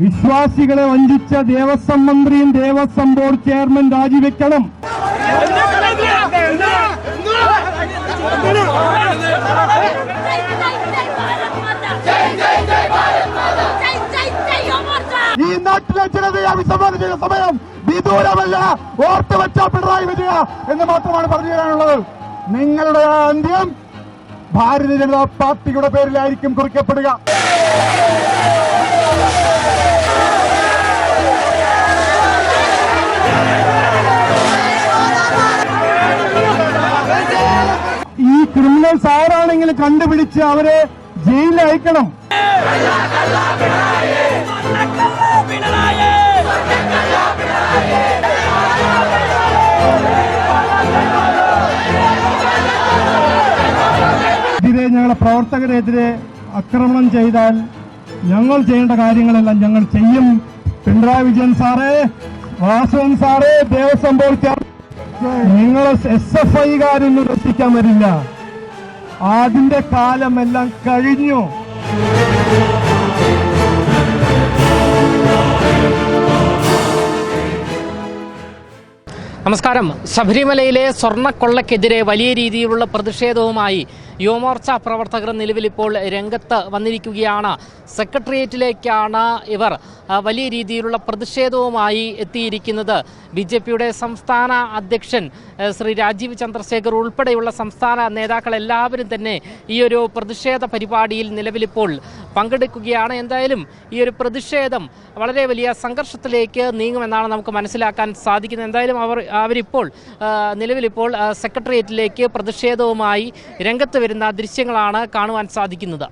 വിശ്വാസികളെ വഞ്ചിച്ച ദേവസ്വം മന്ത്രിയും Devaswom board chairman രാജിവെക്കണം. ഈ നാട്ടിലെ ജനതയെ അഭിസംബോധന ചെയ്ത സമയം വിദൂരമല്ല ഓർത്തു വെച്ച പിണറായി വിജയ എന്ന് മാത്രമാണ് പറഞ്ഞു തരാനുള്ളത്. നിങ്ങളുടെ അന്ത്യം ഭാരതീയ ജനതാ പാർട്ടിയുടെ പേരിലായിരിക്കും കുറിക്കപ്പെടുക. ക്രിമിനൽസ് ആരാണെങ്കിലും കണ്ടുപിടിച്ച് അവരെ ജയിലിൽ അയക്കണം. ഇതിരെ ഞങ്ങളുടെ പ്രവർത്തകരെതിരെ ആക്രമണം ചെയ്താൽ ഞങ്ങൾ ചെയ്യേണ്ട കാര്യങ്ങളെല്ലാം ഞങ്ങൾ ചെയ്യും. പിണറായി വിജയൻ സാറേ വാസവൻ സാറേ ദേവസ്വം ബോർഡ് നിങ്ങളെ എസ് എഫ് ഐകാരൊന്നും രക്ഷിക്കാൻ വരില്ല. അതിന്റെ കാലമെല്ലാം കഴിഞ്ഞു. നമസ്കാരം. ശബരിമലയിലെ സ്വർണക്കൊള്ളക്കെതിരെ വലിയ രീതിയിലുള്ള പ്രതിഷേധവുമായി യുവമോർച്ച പ്രവർത്തകർ നിലവിലിപ്പോൾ രംഗത്ത് വന്നിരിക്കുകയാണ്. സെക്രട്ടേറിയറ്റിലേക്കാണ് ഇവർ വലിയ രീതിയിലുള്ള പ്രതിഷേധവുമായി എത്തിയിരിക്കുന്നത്. ബി ജെ പിയുടെ സംസ്ഥാന അധ്യക്ഷൻ ശ്രീ രാജീവ് ചന്ദ്രശേഖർ ഉൾപ്പെടെയുള്ള സംസ്ഥാന നേതാക്കൾ എല്ലാവരും തന്നെ ഈ ഒരു പ്രതിഷേധ പരിപാടിയിൽ നിലവിലിപ്പോൾ പങ്കെടുക്കുകയാണ്. എന്തായാലും ഈ ഒരു പ്രതിഷേധം വളരെ വലിയ സംഘർഷത്തിലേക്ക് നീങ്ങുമെന്നാണ് നമുക്ക് മനസ്സിലാക്കാൻ സാധിക്കുന്നത്. എന്തായാലും അവർ അവരിപ്പോൾ നിലവിലിപ്പോൾ സെക്രട്ടേറിയറ്റിലേക്ക് പ്രതിഷേധവുമായി രംഗത്ത് വരുന്ന ദൃശ്യങ്ങളാണ് കാണുവാൻ സാധിക്കുന്നത്.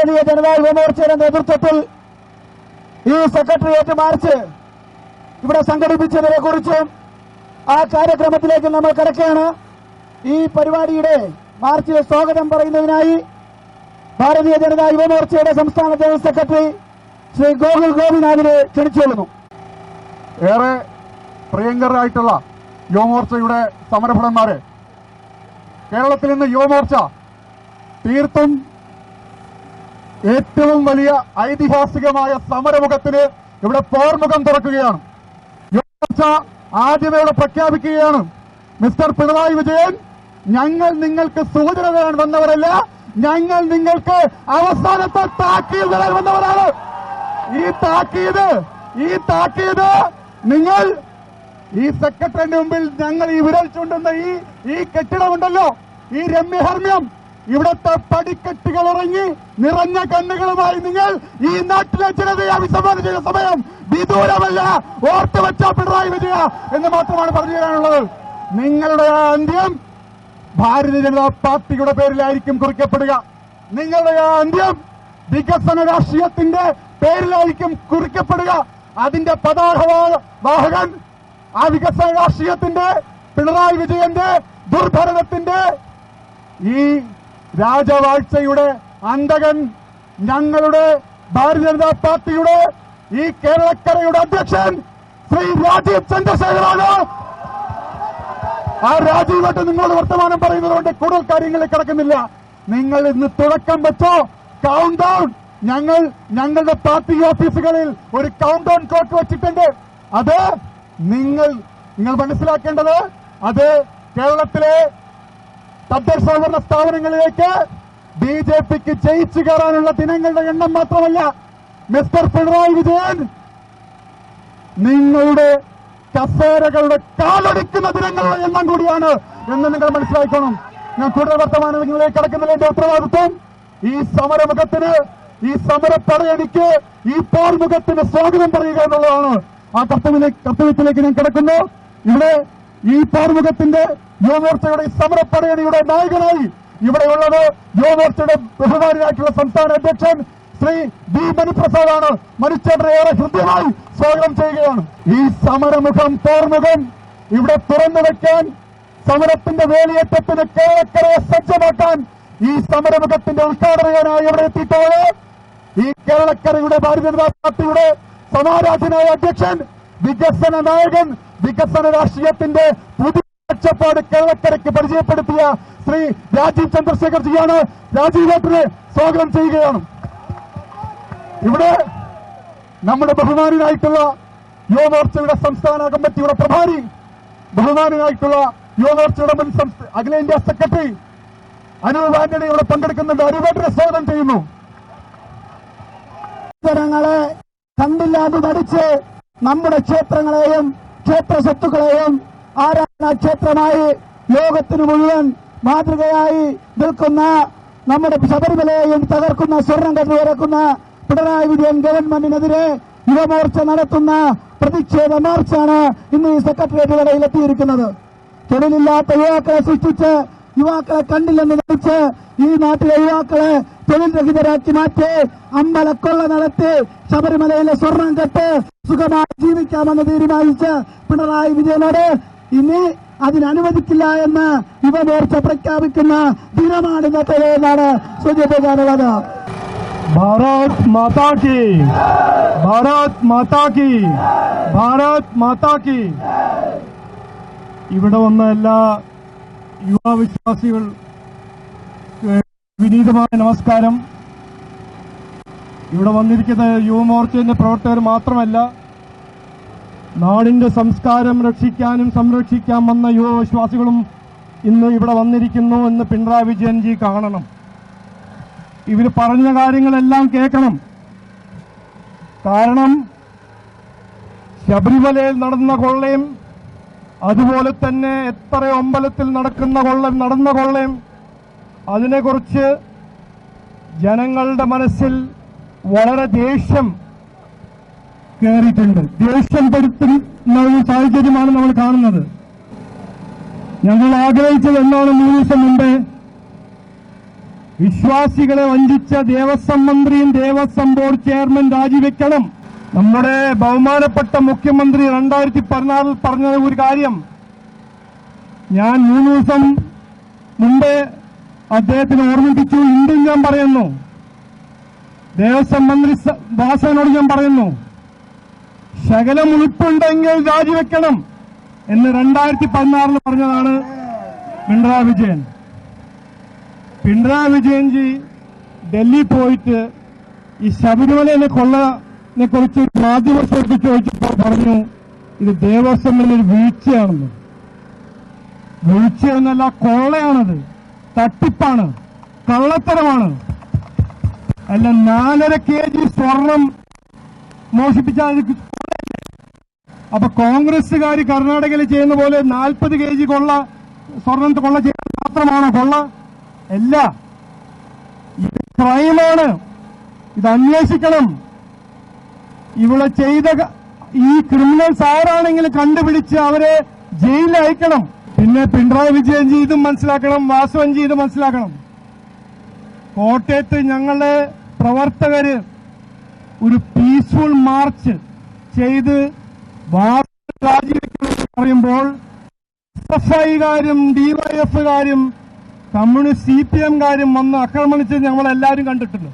ഭാരതീയ ജനതാ യുവമോർച്ചയുടെ നേതൃത്വത്തിൽ ഈ സെക്രട്ടേറിയറ്റ് മാർച്ച് ഇവിടെ സംഘടിപ്പിച്ചതിനെ കുറിച്ചും ആ കാര്യക്രമത്തിലേക്ക് നമ്മൾ കിടക്കുകയാണ്. ഈ പരിപാടിയുടെ മാർച്ചിലെ സ്വാഗതം പറയുന്നതിനായി ഭാരതീയ ജനതാ യുവമോർച്ചയുടെ സംസ്ഥാന ജനറൽ സെക്രട്ടറി ശ്രീ ഗോകുൽ ഗോപിനാഥിനെ ക്ഷണിച്ചുകൊള്ളുന്നു ഏറെ പ്രിയങ്കരായിട്ടുള്ള യുവമോർച്ചയുടെ സമരഭടന്മാരെ കേരളത്തിൽ നിന്ന് യുവമോർച്ച തീർത്തും ഏറ്റവും വലിയ ഐതിഹാസികമായ സമരമുഖത്തിന് ഇവിടെ പോർമുഖം തുറക്കുകയാണ്. ആദ്യമേ ഇവിടെ പ്രഖ്യാപിക്കുകയാണ്. മിസ്റ്റർ പിണറായി വിജയൻ ഞങ്ങൾ നിങ്ങൾക്ക് സൂചന തരാൻ വന്നവരല്ല ഞങ്ങൾ നിങ്ങൾക്ക് അവസാനത്തെ താക്കീത് തരാൻ വന്നവരാണ്. ഈ താക്കീത് ഈ താക്കീത് നിങ്ങൾ ഈ സെക്രട്ടറിന്റെ മുമ്പിൽ ഞങ്ങൾ ഈ വിരൽ ചൂണ്ടുന്ന ഈ ഈ കെട്ടിടമുണ്ടല്ലോ ഈ രമ്യഹർമ്മ്യം. ഇവിടത്തെ പടിക്കെട്ടുകൾ ഇറങ്ങി നിറഞ്ഞ കണ്ണുകളുമായി നിങ്ങൾ ഈ നാട്ടിലെ ജനതയെ അഭിസംബോധന ചെയ്ത സമയം വിദൂരമല്ല ഓർത്തു വെച്ച പിണറായി വിജയ എന്ന് മാത്രമാണ് പറഞ്ഞു തരാനുള്ളത്. നിങ്ങളുടെ അന്ത്യം ഭാരതീയ ജനതാ പാർട്ടിയുടെ പേരിലായിരിക്കും കുറിക്കപ്പെടുക. നിങ്ങളുടെ അന്ത്യം വികസന രാഷ്ട്രീയത്തിന്റെ പേരിലായിരിക്കും കുറിക്കപ്പെടുക. അതിന്റെ പതാക വാഹകൻ ആ വികസന രാഷ്ട്രീയത്തിന്റെ പിണറായി വിജയന്റെ ദുർഭരണത്തിന്റെ ഈ രാജവാഴ്ചയുടെ അന്തകൻ ഞങ്ങളുടെ ഭാരതീയ ജനതാ പാർട്ടിയുടെ ഈ കേരളക്കരയുടെ അധ്യക്ഷൻ ശ്രീ രാജീവ് ചന്ദ്രശേഖരാണ്. ആ രാജീവായിട്ട് നിങ്ങളോട് വർത്തമാനം പറയുന്നതുകൊണ്ട് കൂടുതൽ കാര്യങ്ങളിൽ കിടക്കുന്നില്ല. നിങ്ങൾ ഇന്ന് തുടക്കം വെച്ചോ. കൗണ്ട് ഡൗൺ ഞങ്ങൾ ഞങ്ങളുടെ പാർട്ടി ഓഫീസുകളിൽ ഒരു കൗണ്ട് ഡൗൺ ക്ലോക്ക് വെച്ചിട്ടുണ്ട്. അത് നിങ്ങൾ നിങ്ങൾ മനസ്സിലാക്കേണ്ടത് അത് കേരളത്തിലെ തദ്ദേശ സ്വയംഭരണ സ്ഥാപനങ്ങളിലേക്ക് ബി ജെ പിക്ക് ജയിച്ചു കയറാനുള്ള ദിനങ്ങളുടെ എണ്ണം മാത്രമല്ല മിസ്റ്റർ പിണറായി വിജയൻ നിങ്ങളുടെ കസേരകളുടെ കാലൊടിക്കുന്ന ദിനങ്ങളുടെ എണ്ണം കൂടിയാണ് എന്ന് നിങ്ങൾ മനസ്സിലാക്കണം ഞാൻ കൂടുതൽ വർത്തമാനം നിങ്ങളിലേക്ക് കടക്കുന്നതിന്റെ ഉത്തരവാദിത്വം. ഈ സമരമുഖത്തിന് ഈ സമരപ്പടയണിക്ക് ഈ പോർമുഖത്തിന് സ്വാഗതം പറയുക എന്നുള്ളതാണ്. ആ കർത്തവ്യത്തിലേക്ക് ഞാൻ കിടക്കുന്നു. ഇവിടെ ഈ പാർമുഖത്തിന്റെ യുവമോർച്ചയുടെ സമരപ്പടയണിയുടെ നായകനായി ഇവിടെയുള്ളത് യുവമോർച്ചയുടെ ബഹുമാനായിട്ടുള്ള സംസ്ഥാന അധ്യക്ഷൻ ശ്രീ വി മണിപ്രസാദാണ്. മനുഷ്യരുടെ ഏറെ ഹൃദ്യമായി സ്വാഗതം ചെയ്യുകയാണ്. ഈ സമരമുഖം പോർമുഖം ഇവിടെ തുറന്നു വെക്കാൻ സമരത്തിന്റെ വേലിയേറ്റത്തിന് കേരളക്കരയെ സജ്ജമാക്കാൻ ഈ സമരമുഖത്തിന്റെ ഉദ്ഘാടകനായി ഇവിടെ എത്തിയിട്ടുള്ളത് ഈ കേരളക്കരയുടെ ഭാരതീയ ജനതാ പാർട്ടിയുടെ സമാരാധനായ അധ്യക്ഷൻ വികസന നായകൻ വികസന രാഷ്ട്രീയത്തിന്റെ പുതിയ കാഴ്ചപ്പാട് കേരളക്കരയ്ക്ക് പരിചയപ്പെടുത്തിയ ശ്രീ രാജീവ് ചന്ദ്രശേഖർ ജിയാണ് രാജീവ് ഏട്ടനെ സ്വാഗതം ചെയ്യുകയാണ്. ഇവിടെ നമ്മുടെ ബഹുമാനായിട്ടുള്ള യുവമോർച്ചയുടെ സംസ്ഥാന കമ്മിറ്റിയുടെ പ്രഭാരി ബഹുമാനായിട്ടുള്ള യുവമോർച്ചയുടെ മുൻ അഖിലേന്ത്യാ സെക്രട്ടറി അനൂപ് ആന്റണി ഇവിടെ പങ്കെടുക്കുന്നുണ്ട്. അനൂപേട്ടനെ സ്വാഗതം ചെയ്യുന്നു. ജനങ്ങളെ കണ്ടില്ലാതെ നടിച്ച് നമ്മുടെ ക്ഷേത്രങ്ങളെയും ക്ഷേത്ര സ്വത്തുക്കളെയും ആരാധനാ ക്ഷേത്രമായി ലോകത്തിന് മുഴുവൻ മാതൃകയായി നിൽക്കുന്ന നമ്മുടെ ശബരിമലയെയും തകർക്കുന്ന സ്വർണം കണ്ടു ഇറക്കുന്ന പിണറായി വിജയൻ ഗവൺമെന്റിനെതിരെ യുവമോർച്ച നടത്തുന്ന പ്രതിഷേധ മാർച്ചാണ് ഇന്ന് ഈ സെക്രട്ടേറിയറ്റ് കടയിൽ എത്തിയിരിക്കുന്നത്. തൊഴിലില്ലാത്ത യുവാക്കളെ സൃഷ്ടിച്ച് യുവാക്കളെ കണ്ടില്ലെന്ന് നടിച്ച് ഈ നാട്ടിലെ യുവാക്കളെ തൊഴിൽ രഹിതരാക്കി മാറ്റി അമ്പലക്കൊള്ള നടത്തി ശബരിമലയിലെ സ്വർണം കെട്ട് സുഖമായി ജീവിക്കാമെന്ന് തീരുമാനിച്ച് പിണറായി വിജയനോട് ഇനി അതിനനുവദിക്കില്ല എന്ന് യുവമോർച്ച പ്രഖ്യാപിക്കുന്ന ദിനമാണ് ഇന്നത്തെ എന്നാണ് സൂചിപ്പിക്കാനുള്ളത് ഭാരത് മാതാ കി. ഭാരത് മാതാ കി. ഭാരത് മാതാ കി. ഇവിടെ വന്ന എല്ലാ യുവവിശ്വാസികൾ വിനീതമായ നമസ്കാരം. ഇവിടെ വന്നിരിക്കുന്ന യുവമോർച്ചയുടെ പ്രവർത്തകർ മാത്രമല്ല നാടിന്റെ സംസ്കാരം രക്ഷിക്കാനും സംരക്ഷിക്കാൻ വന്ന യുവവിശ്വാസികളും ഇന്ന് ഇവിടെ വന്നിരിക്കുന്നു എന്ന് പിണറായി വിജയൻജി കാണണം. ഇവർ പറഞ്ഞ കാര്യങ്ങളെല്ലാം കേൾക്കണം. കാരണം ശബരിമലയിൽ നടന്ന കൊള്ളയും അതുപോലെ തന്നെ എത്ര അമ്പലത്തിൽ നടക്കുന്ന കൊള്ളയും നടന്ന കൊള്ളയും അതിനെക്കുറിച്ച് ജനങ്ങളുടെ മനസ്സിൽ വളരെ ദേഷ്യം കയറിയിട്ടുണ്ട് ദേഷ്യം പെടുത്തുന്ന ഒരു സാഹചര്യമാണ് നമ്മൾ കാണുന്നത്. ഞങ്ങൾ ആഗ്രഹിച്ചത് എന്നാണ് മൂന്ന് ദിവസം മുമ്പേ? വിശ്വാസികളെ വഞ്ചിച്ച ദേവസ്വം മന്ത്രിയും ദേവസ്വം ബോർഡ് ചെയർമാൻ രാജിവെക്കണം. നമ്മുടെ ബഹുമാനപ്പെട്ട മുഖ്യമന്ത്രി രണ്ടായിരത്തി പതിനാറിൽ പറഞ്ഞ ഒരു കാര്യം. ഞാൻ മൂന്ന് ദിവസം മുമ്പേ അദ്ദേഹത്തിന് ഓർമ്മിപ്പിച്ചു ഇന്നും ഞാൻ പറയുന്നു. ദേവസ്വം മന്ത്രി ദാസനോട് ഞാൻ പറയുന്നു ശകലം ഉൾപ്പുണ്ടെങ്കിൽ രാജിവെക്കണം എന്ന് രണ്ടായിരത്തി പതിനാറിൽ പറഞ്ഞതാണ് പിണറായി വിജയൻ. പിണറായി വിജയൻജി ഡൽഹി പോയിട്ട് ഈ ശബരിമലയിലെ കൊള്ളനെ കുറിച്ച് മാധ്യമ ശ്രദ്ധ ചോദിച്ചപ്പോൾ പറഞ്ഞു ഇത് ദേവസ്വമിൽ ഒരു വീഴ്ചയാണെന്ന്. വീഴ്ച എന്നല്ല കൊള്ളയാണത്. തട്ടിപ്പാണ്. കള്ളത്തരമാണ്. അല്ല നാലര കെ ജി സ്വർണം മോഷിപ്പിച്ചാൽ? അപ്പൊ കോൺഗ്രസുകാർ കർണാടകയിൽ ചെയ്യുന്ന പോലെ നാൽപ്പത് കെ ജി കൊള്ള സ്വർണം കൊള്ള ചെയ്യാൻ മാത്രമാണോ കൊള്ള? അല്ല. ഇത് ക്രൈമാണ്. ഇത് അന്വേഷിക്കണം. ഇവിടെ ചെയ്ത ഈ ക്രിമിനൽസ് ആരാണെങ്കിലും കണ്ടുപിടിച്ച് അവരെ ജയിലിൽ അയക്കണം. പിന്നെ പിണറായി വിജയൻ ചെയ്തും മനസ്സിലാക്കണം വാസവൻ ചെയ്തും മനസ്സിലാക്കണം. കോട്ടയത്ത് ഞങ്ങളുടെ പ്രവർത്തകര് ഒരു പീസ്ഫുൾ മാർച്ച് ചെയ്ത് രാജിവെക്കണമെന്ന് പറയുമ്പോൾ എസ് എഫ് ഐകാരും ഡിവൈഎഫുകാരും കമ്മ്യൂണിസ്റ്റ് സി പി എംകാരും വന്ന് ആക്രമണിച്ച് ഞങ്ങളെല്ലാവരും കണ്ടിട്ടുണ്ട്.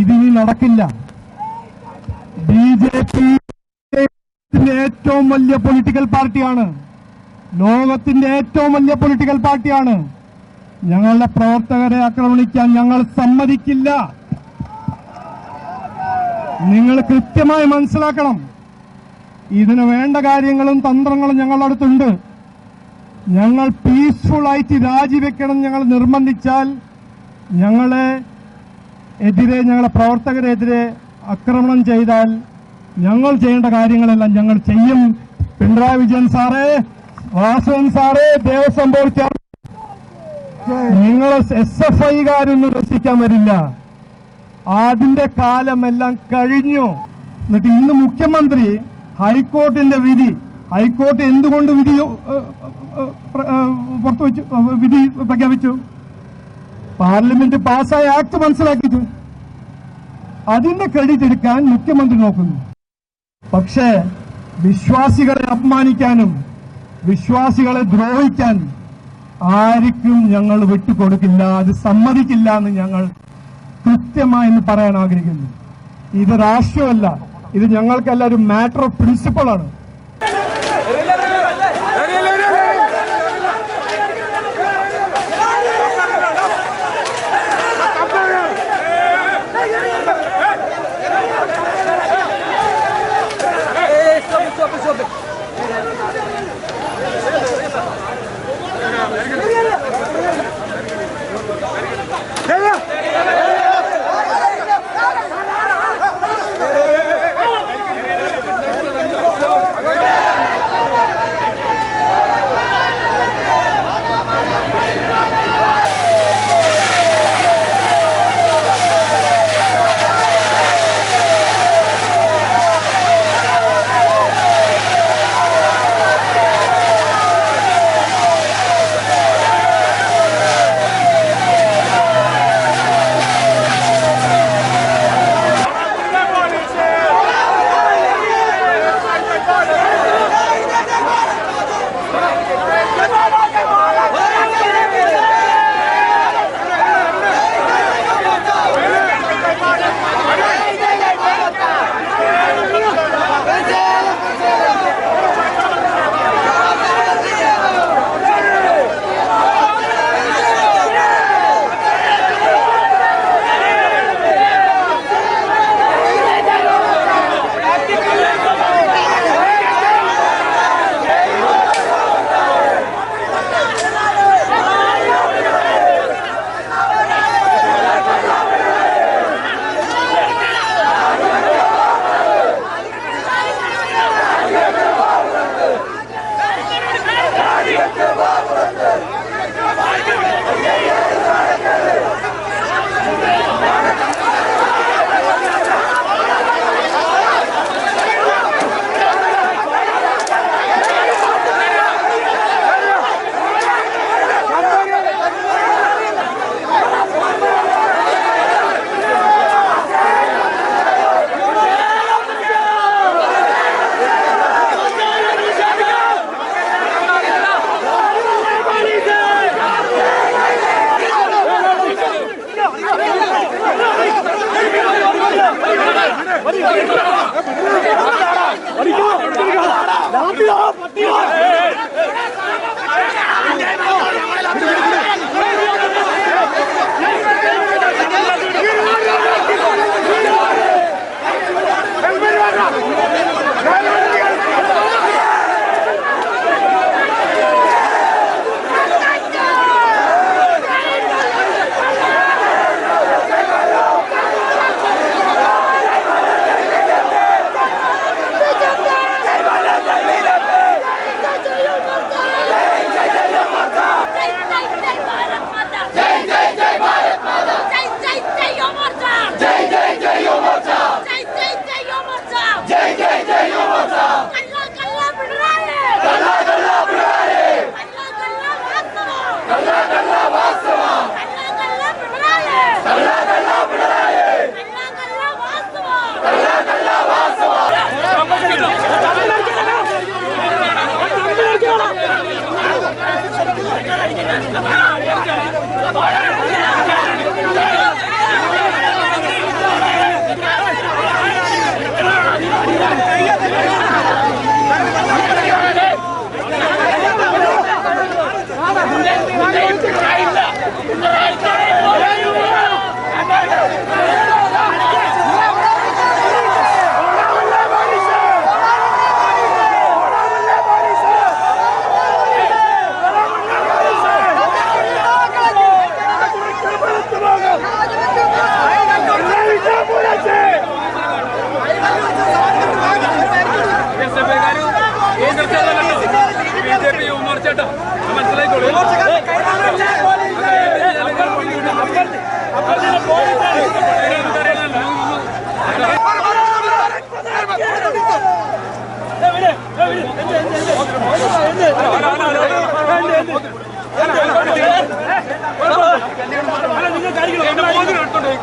ഇതിനി നടക്കില്ല. ബി ജെ പി ഏറ്റവും വലിയ പൊളിറ്റിക്കൽ പാർട്ടിയാണ്. ലോകത്തിന്റെ ഏറ്റവും വലിയ പൊളിറ്റിക്കൽ പാർട്ടിയാണ്. ഞങ്ങളുടെ പ്രവർത്തകരെ ആക്രമണിക്കാൻ ഞങ്ങൾ സമ്മതിക്കില്ല. നിങ്ങൾ കൃത്യമായി മനസ്സിലാക്കണം. ഇതിന് വേണ്ട കാര്യങ്ങളും തന്ത്രങ്ങളും ഞങ്ങളുടെ അടുത്തുണ്ട്. ഞങ്ങൾ പീസ്ഫുൾ ആയിട്ട് രാജിവെക്കണം ഞങ്ങൾ നിർബന്ധിച്ചാൽ ഞങ്ങളെ എതിരെ ഞങ്ങളുടെ പ്രവർത്തകരെതിരെ ആക്രമണം ചെയ്താൽ ഞങ്ങൾ ചെയ്യേണ്ട കാര്യങ്ങളെല്ലാം ഞങ്ങൾ ചെയ്യും. പിണറായി വിജയൻ സാറേ വാസവൻ സാറേ ദേവസ്വം ബോർഡ് നിങ്ങൾ എസ് എഫ് ഐകാരൊന്നും രക്ഷിക്കാൻ വരില്ല. അതിന്റെ കാലമെല്ലാം കഴിഞ്ഞു. എന്നിട്ട് ഇന്ന് മുഖ്യമന്ത്രി ഹൈക്കോർട്ടിന്റെ വിധി ഹൈക്കോർട്ട് എന്തുകൊണ്ട് വിധി പുറത്തുവച്ചു വിധി പ്രഖ്യാപിച്ചു? പാർലമെന്റ് പാസ്സായ ആക്ട് മനസ്സിലാക്കിച്ചു. അതിന്റെ ക്രെഡിറ്റ് എടുക്കാൻ മുഖ്യമന്ത്രി നോക്കുന്നു. പക്ഷേ വിശ്വാസികളെ അപമാനിക്കാനും വിശ്വാസികളെ ദ്രോഹിക്കാൻ ആർക്കും ഞങ്ങൾ വിട്ടുകൊടുക്കില്ല അത് സമ്മതിക്കില്ല എന്ന് ഞങ്ങൾ കൃത്യമായി എന്ന് പറയാൻ ആഗ്രഹിക്കുന്നു. ഇത് രാഷ്ട്രീയമല്ല ഇത് ഞങ്ങൾക്കെല്ലാം ഒരു matter of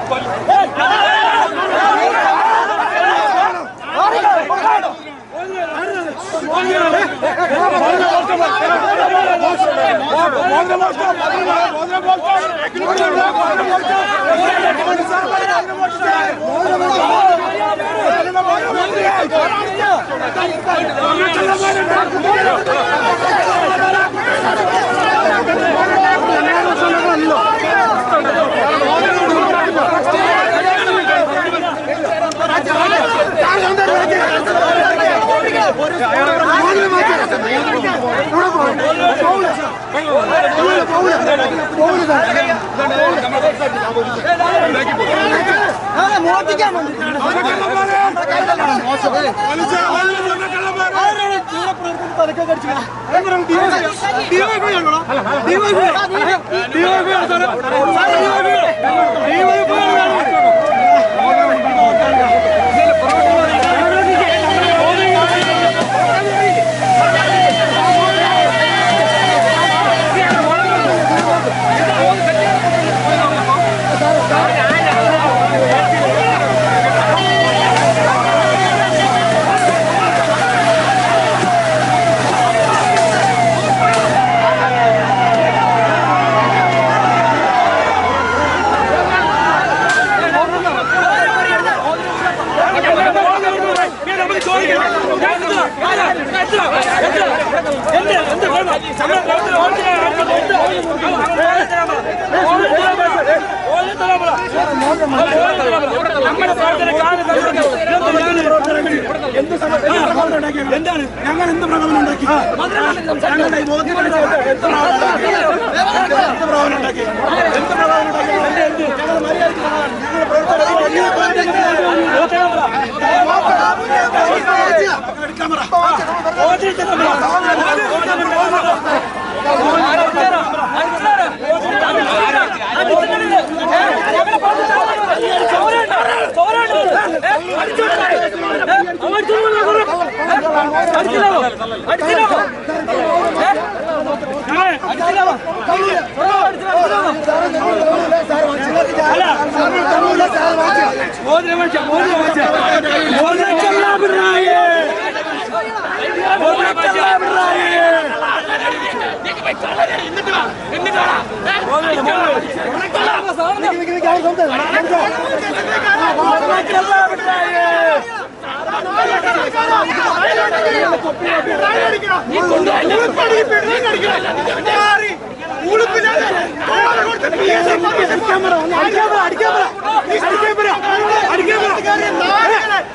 Mostra, mostra, mostra, mostra, mostra, mostra, principle ആണ് എന്താണ് மோதிர மனுஷன் மோதிர மனுஷன் மோதிர சல்லாபுராயே അടിക്കാൻ പറ അടിക്കാൻ പറ. അടിക്കാൻ പറ അടിക്കാൻ പറ.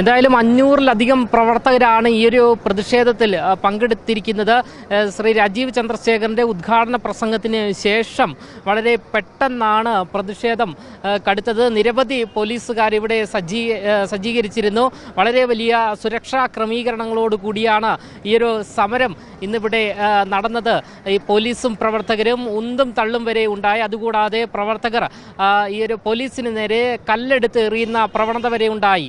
എന്തായാലും അഞ്ഞൂറിലധികം പ്രവർത്തകരാണ് ഈ ഒരു പ്രതിഷേധത്തിൽ പങ്കെടുത്തിരിക്കുന്നത്. ശ്രീ രാജീവ് ചന്ദ്രശേഖരന്റെ ഉദ്ഘാടന പ്രസംഗത്തിന് ശേഷം വളരെ പെട്ടെന്നാണ് പ്രതിഷേധം കടുത്തത്. നിരവധി പോലീസുകാർ ഇവിടെ സജ്ജീ സജ്ജീകരിച്ചിരുന്നു. വളരെ വലിയ സുരക്ഷാ ക്രമീകരണങ്ങളോട് കൂടിയാണ് ഈ ഒരു സമരം ഇന്നിവിടെ നടന്നത്. ഈ പോലീസും പ്രവർത്തകരും ഉന്തും തള്ളും വരെ ഉണ്ടായി. അതുകൂടാതെ പ്രവർത്തകർ ഈ ഒരു പോലീസിന് നേരെ കല്ലെടുത്ത് എറിയുന്ന പ്രവണത വരെ ഉണ്ടായി.